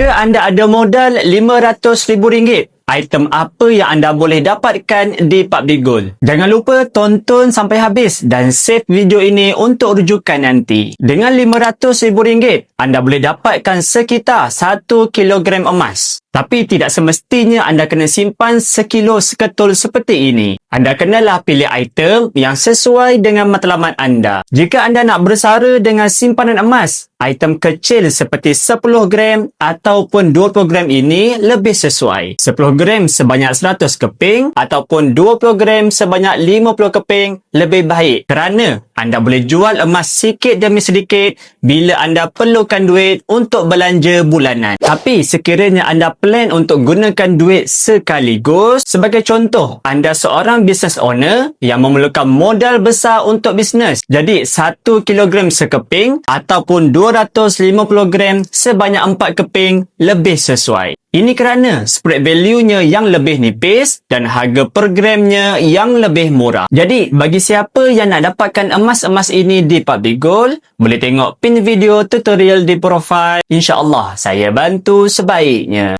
Jika anda ada modal RM500,000, item apa yang anda boleh dapatkan di PUBG Gold? Jangan lupa tonton sampai habis dan save video ini untuk rujukan nanti. Dengan RM500,000, anda boleh dapatkan sekitar 1 kilogram emas. Tapi tidak semestinya anda kena simpan sekilo seketul seperti ini. Anda kenalah pilih item yang sesuai dengan matlamat anda. Jika anda nak bersara dengan simpanan emas, item kecil seperti 10 gram ataupun 20 gram ini lebih sesuai. 10 gram sebanyak 100 keping ataupun 20 gram sebanyak 50 keping lebih baik kerana anda boleh jual emas sikit demi sedikit bila anda perlukan duit untuk belanja bulanan. Tapi sekiranya anda plan untuk gunakan duit sekaligus, sebagai contoh, anda seorang business owner yang memerlukan modal besar untuk bisnes. Jadi, 1 kilogram sekeping ataupun 250 gram sebanyak 4 keping lebih sesuai. Ini kerana spread value-nya yang lebih nipis dan harga per gramnya yang lebih murah. Jadi, bagi siapa yang nak dapatkan emas-emas ini di PUBG Gold, boleh tengok pin video tutorial di profile. InsyaAllah, saya bantu sebaiknya.